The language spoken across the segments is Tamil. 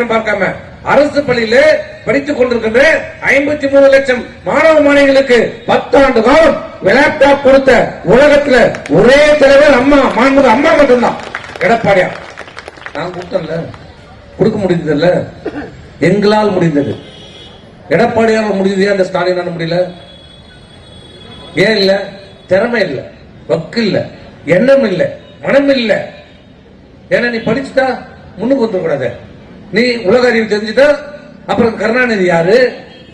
பார்க்காம அரசு பள்ளியில படித்துக் கொண்டிருக்கின்ற ஐம்பத்தி மூணு லட்சம் மாணவ மாணவிகளுக்கு பத்தாண்டு காலம் லேப்டாப் கொடுத்த உலகத்துல ஒரே தலைவர் அம்மா மாண்புமிகு அம்மா மட்டும்தான். எடப்பாடியா நான் கொடுத்தேன்ல கொடுக்க முடிந்ததில்ல எங்களால் முடிந்தது. எடப்பாடியால் முடிந்தது அந்த ஸ்டாலினால முடியல? ஏன் இல்ல? திறமை இல்ல. வக்கு இல்ல. எண்ணம் இல்ல. மனம் இல்ல. ஏன்னா நீ படிச்சுட்டா முன்னுக்கு வந்துடக்கூடாது நீ உலக அறிவு தெரிஞ்சுட்ட அப்புறம் கருணாநிதி யாரு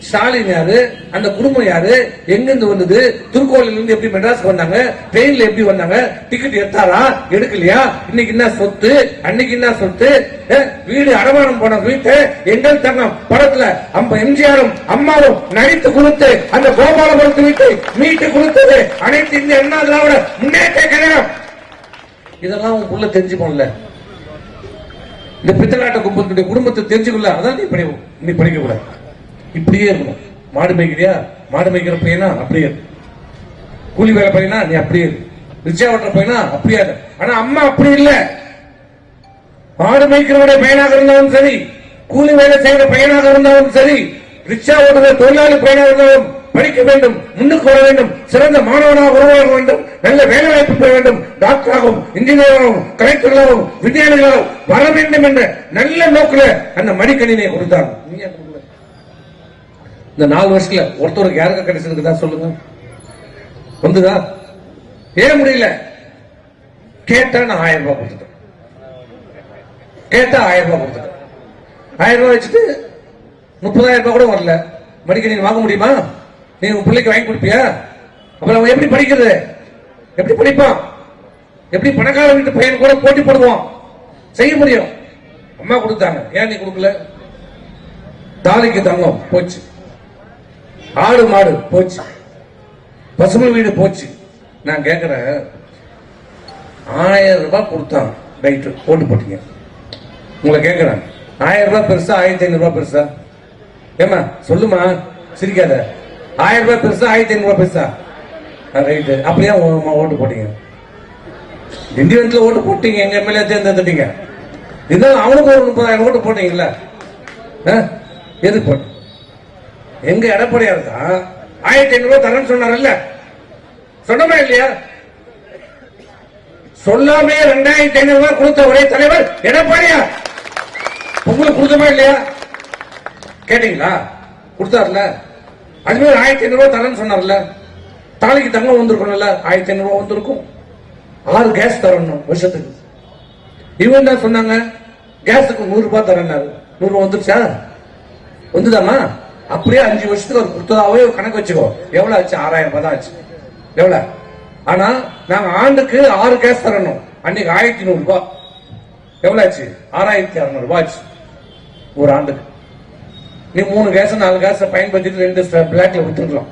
ஸ்டாலின் யாரு அந்த குடும்பம் யாரு எங்கிருந்து வந்தது திருக்கோயில இருந்து எப்படி மெட்ராஸ் வந்தாங்க ட்ரெயின்ல எப்படி வந்தாங்க டிக்கெட் எடுத்தாரா எடுக்கலையா இன்னைக்கு என்ன சொத்து அன்னைக்கு என்ன சொத்து வீடு அடமானம் போன வீட்டை எங்கள் தங்கம் படத்துல அம்ப எம்ஜிஆரும் அம்மாவும் நடித்து கொடுத்து அந்த கோபாலபுரத்து வீட்டை மீட்டு கொடுத்தது அனைத்து இந்திய அண்ணா திராவிட முன்னேற்ற கழகம். இதெல்லாம் உன் புள்ள தெரிஞ்சுக்கோம்ல இந்த பித்தலாட்ட கும்பத்தினுடைய குடும்பத்தை தெரிஞ்சுக்கல அதான் நீ படி நீ படிக்க கூடாது இப்படியே இருக்கணும். மாடு மேய்க்கிறியா? மாடு மேய்க்கிற பையனா? அப்படியே கூலி வேலை பையனா? நீ அப்படியே ரிச்சா ரிக்ஷா ஓட்டுற பையனா? அப்படியே இரு. ஆனா அம்மா அப்படி இல்ல. மாடு மேய்க்கிறவருடைய பையனாக இருந்தாலும் சரி கூலி வேலை செய்கிற பையனாக இருந்தாலும் சரி ரிக்ஷா ஓட்டுற தொழிலாளி பையனாக இருந்தாலும் படிக்க வேண்டும் முன்னுக்கு வர வேண்டும் சிறந்த மாணவனாக உருவாக வேண்டும் நல்ல வேலை வாய்ப்பு பெற வேண்டும். டாக்டராகவும் இன்ஜினியராகவும் கலெக்டர்களாகவும் விஞ்ஞானிகளாகவும் வர வேண்டும் என்ற நல்ல நோக்கில அந்த மடிக்கணினியை கொடுத்தார் இந்த நாலு வருஷத்துல ஒருத்தருக்கு யாருக்கு கிடைச்சிருக்குதா சொல்லுங்க. வந்துதா? ஏன் முடியல. கேட்டா நான் ஆயிரம் ரூபாய் கொடுத்துட்டேன். கேட்டா ஆயிரம் ரூபாய் கொடுத்துட்டேன். ஆயிரம் ரூபாய் வச்சுட்டு முப்பதாயிரம் ரூபாய் கூட வரல. மடிக்கணினி வாங்க முடியுமா? நீ உன் பிள்ளைக்கு வாங்கி கொடுப்பியா? அப்புறம் அவன் எப்படி படிக்கிறது எப்படி படிப்பான்? எப்படி பணக்கார வீட்டு பையன் கூட போட்டி போடுவான்? செய்ய முடியும். அம்மா கொடுத்தாங்க. ஏன் நீ கொடுக்கல? தாலிக்கு தங்கம். போச்சு. ஆடு மாடு. போச்சு. பசுமை வீடு போச்சு. நான் கேட்கிறேன் ஆயிரம் ரூபாய் கொடுத்தான். ரைட்டு போட்டு போட்டீங்க. உங்களை கேட்கிறேன் ஆயிரம் ரூபாய் பெருசா? ஆயிரத்தி ஐநூறு ரூபாய் பெருசா? ஏமா சொல்லுமா சிரிக்காத. ஆயிரம் ரூபாய் பெருசா ஆயிரத்தி ஐநூறு ரூபாய் பெருசா? ரைட்டு அப்படியே ஓட்டு போட்டீங்க. இண்டிவெண்ட்ல ஓட்டு போட்டீங்க எங்க எம்எல்ஏ தேர்ந்தெடுத்துட்டீங்க. இருந்தாலும் அவனுக்கு ஒரு முப்பதாயிரம் ஓட்டு போட்டீங்கல்ல? ஆ? எதுக்கு போட்ட? எங்க எடப்பாடியா இருக்கா ஆயிரத்தி ஐநூறு ரூபாய் தரேன்னு சொன்னார்ல சொன்னமா இல்லையா? சொல்லாமே ரெண்டாயிரத்தி ஐநூறு ரூபாய் கொடுத்த ஒரே தலைவர் எடப்பாடியா உங்களுக்கு கொடுத்தமா இல்லையா? கேட்டீங்களா? கொடுத்தாருல அதுமாதிரி ஆயிரத்தி ஐநூறுரூவா தரேன்னு சொன்னார்ல. தாலிக்கு தங்கம் வந்திருக்கணும்ல ஆயிரத்தி ஐநூறு வந்திருக்கும். ஆறு கேஸ் தரணும் வருஷத்துக்கு. இவன் என்ன சொன்னாங்க கேஸுக்கு நூறு ரூபாய் தரேன்னாரு. நூறு ரூபாய் வந்துருச்சா? வந்துதாமா அப்படியே அஞ்சு வருஷத்துக்கு ஒரு கொடுத்ததாவே கணக்கு வச்சுக்கோ. எவ்வளவு ஆச்சு? ஆறாயிரம் ரூபாய் தான் ஆச்சு. எவ்வளவு? ஆனா நாங்க ஆண்டுக்கு ஆறு கேஸ் தரணும். அன்னைக்கு ஆயிரத்தி நூறு ரூபாய் எவ்வளவு ஆச்சு? ஆறாயிரத்தி அறுநூறு ரூபாய் ஆச்சு. ஒரு ஆண்டுக்கு. நீ மூணு கேஸை நாலு காசை பயன்படுத்திட்டு ரெண்டு பிளாக்ல வித்துருக்கலாம்.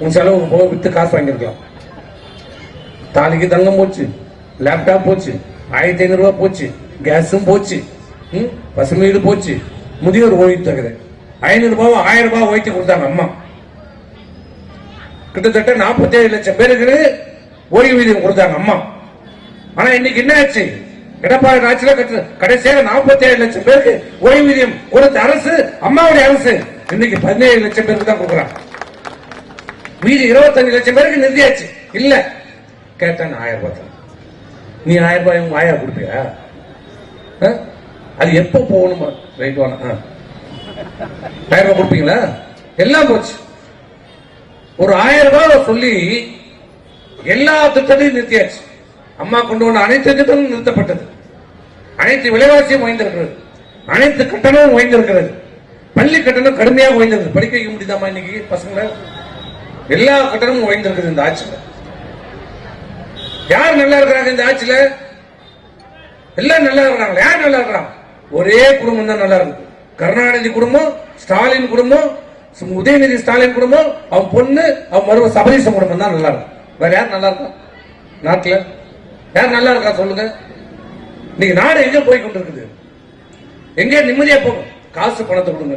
உன் செலவுக்கு போக வித்து காசு வாங்கியிருக்கலாம். தாலிக்கு தங்கம் போச்சு லேப்டாப் போச்சு ஆயிரத்தி ஐநூறுரூவா போச்சு கேஸும் போச்சு ம், பசுமை வீடு போச்சு. முதியோர் ஓய்வு தகுது ஐநூறு ஆயிரம் ரூபாய் ஓய்த்து கொடுத்தாங்க அம்மா. கிட்டத்தட்ட நாற்பத்தி ஏழு லட்சம் பேருக்கு ஓய்வூதியம் கொடுத்தாங்க அம்மா. ஆனா இன்னைக்கு என்ன ஆச்சு எடப்பாடி ஆட்சியில கட்டு- கடைசியாக நாற்பத்தி ஏழு லட்சம் பேருக்கு ஓய்வூதியம் கொடுத்த அரசு அம்மாவுடைய அரசு. இன்னைக்கு பதினேழு லட்சம் பேருக்கு தான் கொடுக்குறாங்க மீதி இருபத்தஞ்சு லட்சம் பேருக்கு நிறுத்தியாச்சு இல்ல. கேட்டா நான் ஆயிரம் ரூபாய் நீ ஆயிரம் ரூபாய் உங்க ஆயிரம் கொடுப்பியா? அது எப்போ போகணுமா? ரைட் வாங்க. ஆயிரம் ரூபாய் கொடுப்பீங்களா? எல்லாம் போச்சு. ஒரு ஆயிரம் ரூபாய் சொல்லி எல்லா திட்டத்தையும் நிறுத்தியாச்சு. அம்மா கொண்டு வந்த அனைத்து திட்டமும் நிறுத்தப்பட்டது. அனைத்து விலைவாசியும் உயர்ந்திருக்கிறது. அனைத்து கட்டணமும் உயர்ந்திருக்கிறது. பள்ளி கட்டணம் கடுமையாக உயர்ந்திருக்கு படிக்க வைக்க முடியுதாமா இன்னைக்கு பசங்களை? எல்லா கட்டணமும் உயர்ந்திருக்குது இந்த ஆட்சியில. யார் நல்லா இருக்கிறாங்க இந்த ஆட்சியில? எல்லாம் நல்லா இருக்கிறாங்க. யார் நல்லா இருக்கிறாங்க? ஒரே குடும்பம் தான் நல்லா இருக்கு கருணாநிதி குடும்பம் ஸ்டாலின் குடும்பம் உதயநிதி ஸ்டாலின் குடும்பம் அவன் பொண்ணு அவன் மருவ சபரீசன் குடும்பம் தான் நல்லா இருக்கும். வேற யார் நல்லா இருக்கும் நாட்டுல? யார் நல்லா இருக்கா சொல்லுங்க. நீங்க நாடு எங்க போய் கொண்டிருக்குது? எங்க நிம்மதியா போகும்? காசு பணத்தை கொடுங்க.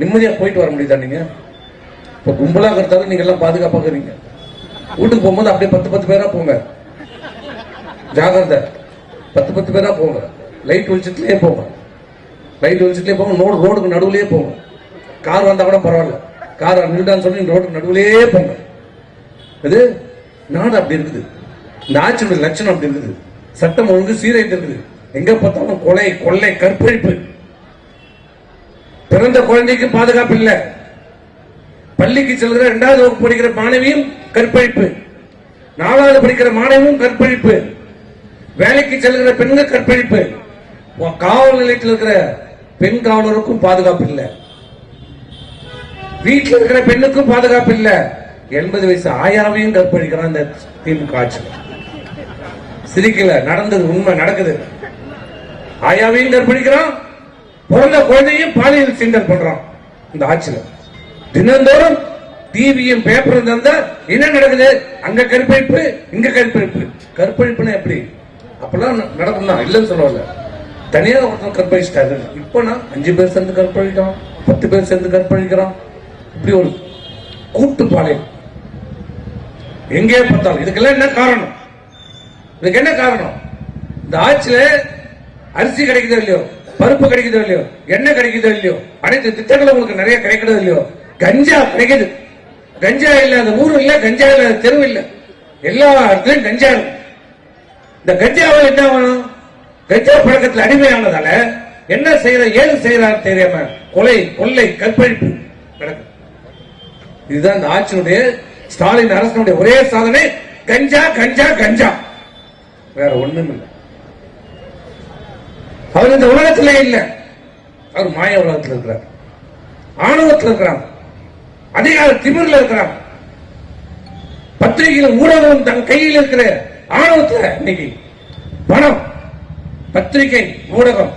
நிம்மதியா போயிட்டு வர முடியுதா நீங்க? இப்ப கும்பலா இருக்கிறதால நீங்க எல்லாம் பாதுகாப்பா இருக்கிறீங்க வீட்டுக்கு போகும்போது அப்படியே பத்து பத்து பேரா போங்க. ஜாகிரதை. பத்து பத்து பேரா போங்க. லைட் வெளிச்சத்துலயே போங்க. லைட் வெளிச்சத்துலயே போங்க. நோடு ரோடுக்கு நடுவுலயே போங்க. கார் வந்தா கூட பரவாயில்ல. கார் நின்றுட்டான்னு சொல்லி ரோடுக்கு நடுவுலயே போங்க. இது நாடு அப்படி இருக்குது. இந்த ஆட்சியோட லட்சணம் அப்படி இருக்குது. சட்டம் ஒழுங்கு சீரழித்து இருக்குது. எங்க பார்த்தாலும் கொலை கொள்ளை கற்பழிப்பு. பிறந்த குழந்தைக்கு பாதுகாப்பு இல்லை. பள்ளிக்கு செல்கிற இரண்டாவது வகுப்பு படிக்கிற மாணவியும் கற்பழிப்பு. நாலாவது படிக்கிற மாணவியும் கற்பழிப்பு. வேலைக்கு செல்கிற பெண்கள் கற்பழிப்பு. உன் காவல் நிலையத்தில் இருக்கிற பெண் காவலருக்கும் பாதுகாப்பு இல்லை. வீட்டில் இருக்கிற பெண்ணுக்கும் பாதுகாப்பு இல்லை. எண்பது வயசு ஆயாவையும் கற்பழிக்கிறான் இந்த திமுக ஆட்சி சிரிக்கல நடந்தது உண்மை நடக்குது. ஆயாவையும் கற்பழிக்கிறான் பிறந்த குழந்தையும் பாலியல் சீண்டல் பண்றான். இந்த ஆட்சியில. தினந்தோறும் டிவியும் பேப்பரும் தந்தா என்ன நடக்குது? அங்க கற்பழிப்பு இங்க கற்பழிப்பு. கற்பழிப்புனா எப்படி? அப்பெல்லாம் நடக்கும் தான் இல்லைன்னு சொல்லல தனியா ஒருத்தன் கற்பழிச்சிட்டாரு. இப்ப நான் அஞ்சு பேர் சேர்ந்து கற்பழிக்கிறோம் பத்து பேர் சேர்ந்து கற்பழிக்கிறோம் இப்படி ஒரு கூட்டு பாளையம் எங்கே பார்த்தாலும் இதுக்கெல்லாம் என்ன காரணம்? இதுக்கு என்ன காரணம்? இந்த ஆட்சியில அரிசி கிடைக்குதோ இல்லையோ பருப்பு கிடைக்குதோ இல்லையோ எண்ணெய் கிடைக்குதோ இல்லையோ அனைத்து திட்டங்களும் உங்களுக்கு நிறைய கிடைக்கிறதோ இல்லையோ கஞ்சா கிடைக்குது. கஞ்சா இல்லாத ஊர் இல்ல கஞ்சா இல்லாத தெரு இல்ல. எல்லா இடத்துலயும் கஞ்சா இந்த கஞ்சாவில் என்ன ஆகணும்? கஞ்சா பழக்கத்தில் அடிமையானதால என்ன செய்யற ஏது செய்யறாரு தெரியாம கொலை கொள்ளை கற்பழிப்பு கிடக்கு இதுதான் இந்த ஆட்சியினுடைய ஸ்டாலின் அரசனுடைய ஒரே சாதனை. கஞ்சா கஞ்சா கஞ்சா. வேற ஒண்ணும் இல்லை. அவர் இந்த உலகத்திலே இல்ல. அவர் மாய உலகத்தில் இருக்கிறார். ஆணவத்தில் இருக்கிறார். அதிகார திமிரில் இருக்கிறார். பத்திரிகையில் ஊடகம் தன் கையில் இருக்கிற ஆணவத்தில் இன்னைக்கு பணம் பத்திரிகை ஊடகம்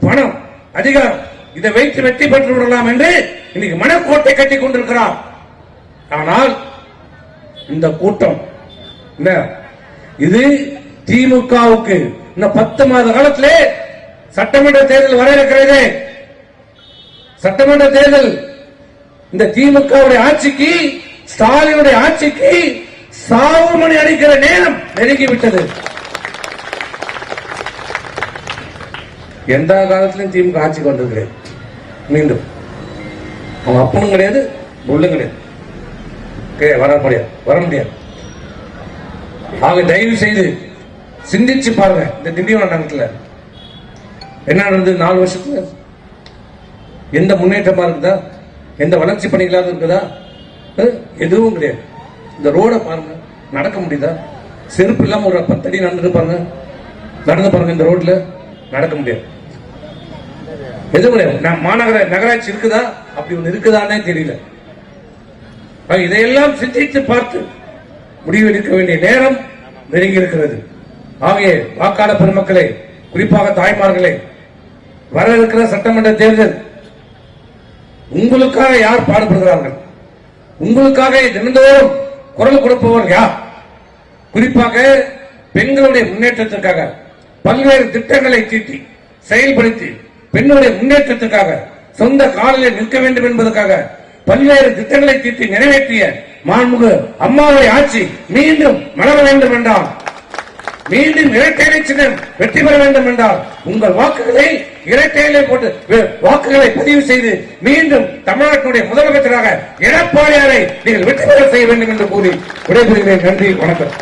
பணம் அதிகாரம் இதை வைத்து வெற்றி பெற்று விடலாம் என்று இன்னைக்கு மனக்கோட்டை கட்டி கொண்டிருக்கிறார். ஆனால் இந்த கூட்டம் இது திமுகவுக்கு இன்னும் பத்து மாத காலத்திலே சட்டமன்ற தேர்தல் வர இருக்கிறது. சட்டமன்ற தேர்தல் இந்த திமுகவுடைய ஆட்சிக்கு ஸ்டாலினுடைய ஆட்சிக்கு சாவு மணி அடிக்கிற நேரம் நெருங்கிவிட்டது. எந்த காலத்திலும் திமுக ஆட்சிக்கு வந்திருக்கிறேன் மீண்டும். அவங்க அப்பனும் கிடையாது புள்ளும் கிடையாது. கிடையாது, வர முடியாது வர முடியாது. ஆக தயவு செய்து சிந்திச்சு பாருங்க இந்த திண்டிவனம் நகரத்துல என்ன நடந்தது? நாலு வருஷத்துல? எந்த முன்னேற்றமா இருக்குதா? எந்த வளர்ச்சி பணிகளாக இருக்குதா? எதுவும் கிடையாது. இந்த ரோட பாருங்க நடக்க முடியுதா? செருப்பு இல்லாம ஒரு பத்தடி நடந்து பாருங்க. நடந்து பாருங்க இந்த ரோட்ல நடக்க முடியாது. எதுவும் கிடையாது. நான் மாநகர நகராட்சி இருக்குதா? அப்படி ஒண்ணு இருக்குதானே தெரியல. இதையெல்லாம் சிந்தித்து பார்த்து முடிவெடுக்க வேண்டிய நேரம் நெருங்கி இருக்கிறது. ஆகையே வாக்காளர் பெருமக்களே குறிப்பாக தாய்மார்களே வர இருக்கிற சட்டமன்ற தேர்தல் உங்களுக்காக யார் பாடுபடுகிறார்கள்? உங்களுக்காக தினந்தோறும் குரல் கொடுப்பவர் யார்? குறிப்பாக பெண்களுடைய முன்னேற்றத்திற்காக பல்வேறு திட்டங்களை தீட்டி செயல்படுத்தி பெண்ணுடைய முன்னேற்றத்திற்காக சொந்த காலில் நிற்க வேண்டும் என்பதற்காக பல்வேறு திட்டங்களை தீட்டி நிறைவேற்றிய மாண்புகு அம்மாவுடைய ஆட்சி மீண்டும் மலர வேண்டும் என்றால் மீண்டும் இரட்டையிலை சின்னம் வெற்றி பெற வேண்டும் என்றால் உங்கள் வாக்குகளை இரட்டையிலே போட்டு வாக்குகளை பதிவு செய்து மீண்டும் தமிழ்நாட்டினுடைய முதலமைச்சராக எடப்பாடியாரை நீங்கள் வெற்றி பெற செய்ய வேண்டும் என்று கூறி விடைபெறுகிறேன். நன்றி வணக்கம்.